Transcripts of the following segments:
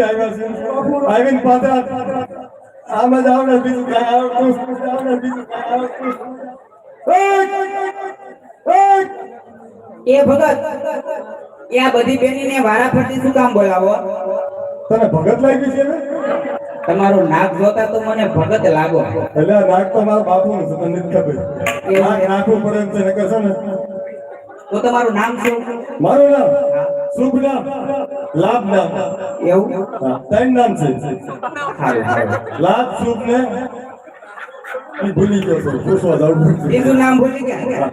આવીને પાછા આમ જ આવડે બીજું કાંઈ આવડતું આવડે બીજું કાંઈ આવડતું એ ભગત એ આ બધી બેનીને વારા ફરતી શું કામ બોલાવો? તને ભગત લાગી છે ને? તમારું નાક જોતા તો મને ભગત લાગો. એટલે નાક તો મારા છે તને નથી ખબર. નાક નાખવું પડે છે ને છે ને? તો તમારું નામ શું? મારું નામ? શુભ નામ લાભ નામ એવું ત્રણ નામ છે. સારું સારું લાભ શુભ ને ભૂલી ગયો છું. પૂછવા જવું બીજું નામ ભૂલી ગયા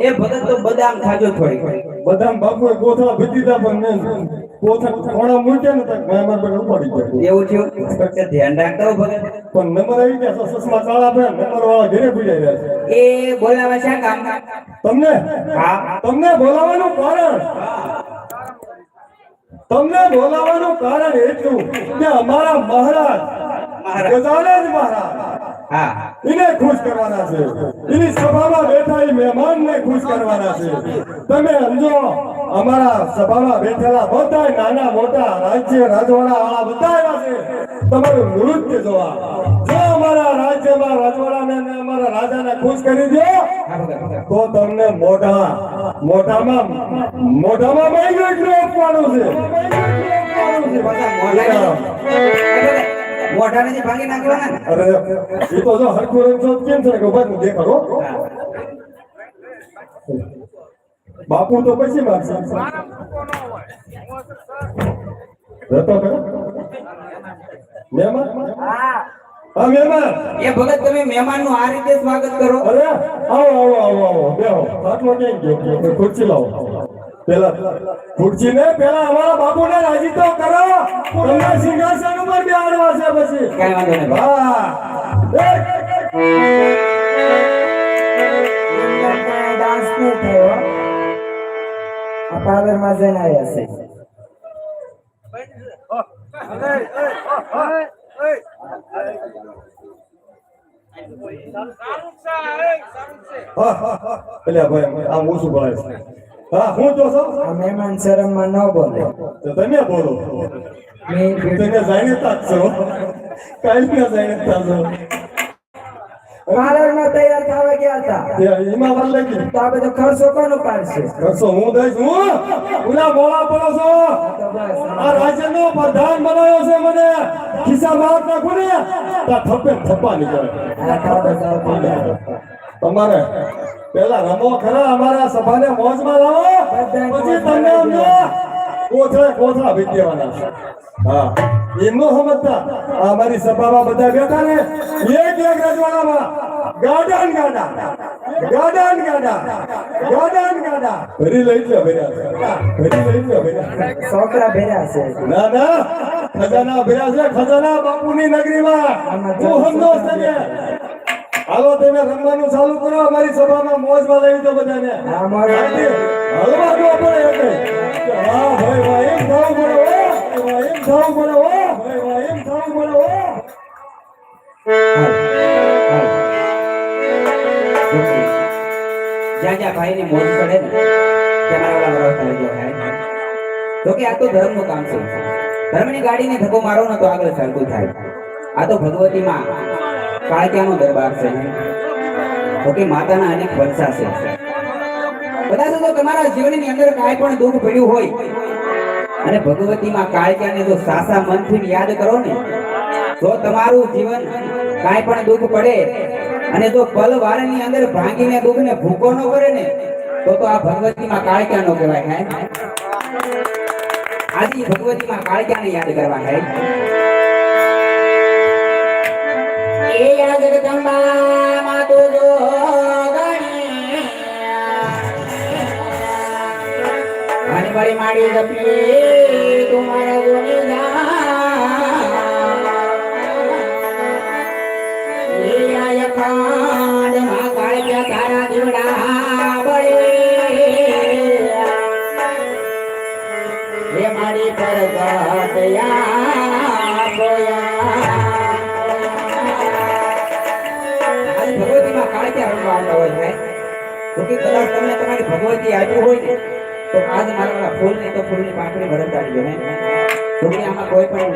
એ ભગત તો બદામ ખાજો થોડી બધા બાપુએ કોથળા ભીતી પણ મેં કોથળા કોણા મૂક્યા ને તો મેં મારા ઉપાડી ગયા. એવું થયું? તો ધ્યાન રાખતા ભગત. પણ નંબર આવી ગયા સસમા કાળા પે નંબર વાળા ઘરે ભૂલાઈ રહ્યા છે. એ બોલાવા શા કામ તમને? હા. તમને બોલાવવાનું કારણ? તમને બોલાવવાનું કારણ એટલું કે અમારા મહારાજ. ગજાનંદ મહારાજ. એને ખુશ કરવાના છે. એની સભામાં બેઠા એ મહેમાનને ખુશ કરવાના છે. તમે સમજો અમારા સભામાં બેઠેલા બધા નાના મોટા રાજ્ય રાજવાડા વાળા બધા આવ્યા છે. તમારું નૃત્ય જોવા. અમારા રાજ્યમાં રજવાડાને અમારા રાજાને ખુશ કરી દો. તો તમને મોઢા, મોઢામાં મોઢામાં માઇગ્રેટ આપવાનું છે. ભાગી નાખવાના? અરે એ કેમ છે કે હું દેખાડો બાપુ તો પછી માગશે હા મહેમાન. એ ભગત તમે મહેમાનનું આ રીતે સ્વાગત કરો. અરે આવો આવો આવો આવો. બેહો. આટલો ક્યાં ગયો? ખુરશી લાવો. પેલા ખુરશી ને પેલા અમારા બાપુને રાજી તો કરો. તમને સિંહાસન ઉપર બેહાડવા છે પછી. કાંઈ વાંધો નહીં. હા ડાન્સ નહીં થયો. આ પાર્લરમાં જઈને આવ્યા છે. હા, હા, હા. અલ્યા ભાઈ આમ ઓછું બોલાય છે. હા હું તો છું મહેમાન શરમમાં ન બોલે તો તમે બોલો. મેં તમે જાણીતા છો. કાંઈ ક્યાં જાણીતા છો. પાર્લર તૈયાર થવા ગયા હતા. એમાં વાર લાગી. તો આ બધો ખર્ચો કોનો પાડશે? કરશો હું દઈશ હું? ઉલા મોળા પડો છો? આ રાજ્યનો પ્રધાન બનાવ્યો છે મને. ખિસ્સા માર હાથ ને. તો થપ્પે થપ્પા નીકળે. તમારે પેલા રમો ખરા અમારા સભાને મોજમાં લાવો. પછી તમને કોથળે કોથળા ભી દેવાના. હા. એમનો સમજતા. અમારી સભામાં બધા બેઠા ને એક એક રજવાડામાં. ગાડા ને ગાડા ગાડા ને ગાડા ગાડા ને ગાડા ભરી લઈ લો ભર્યા ભરી લઈ લો ભર્યા છોકરા ભર્યા છે. ના ના. ખજાના ભર્યા છે ખજાના બાપુની નગરીમાં. તું સમજો છે. હાલો તમે રમવાનું ચાલુ કરો. અમારી સભામાં મોજમાં લઈ દો બધાને. હા, મોજ. હલવા જો પડે એટલે જ્યાં જ્યાં ભાઈ ની મોજ પડે ને, ત્યાં તો કે આ તો ધર્મનું કામ છે. ધર્મની ગાડીને ધક્કો મારો ને તો આગળ ચાલતું થાય. આ તો ભગવતી માં કાળક્યાનો દરબાર છે. તો કે માતાના અનેક વર્ષા છે. કદાચ તો તમારા જીવનની અંદર કાંઈ પણ દુઃખ પડ્યું હોય, અને ભગવતી માં કાળક્યાને જો સાસા મનથી યાદ કરો ને, તો તમારું જીવન કાંઈ પણ દુઃખ પડે અને જો પલ વારની અંદર ભાંગીને દુઃખને ભૂકો ન કરે ને, તો તો આ ભગવતી માં કાળક્યા નો કહેવાય, હે? આજે ભગવતી માં કાળક્યાને યાદ કરવા, હે? એ યા જગદંબા માં તો જો મારી માડી હે મારી આજે ભગવતીમાં કાળક્યા ક્યાં આવતા હોય તો કદાચ તમને તમારી ભગવતી આપ્યું હોય તો આજ મારા ફૂલની તો ફૂલની પાંખડી ભરત આવી ગયો કોઈ પણ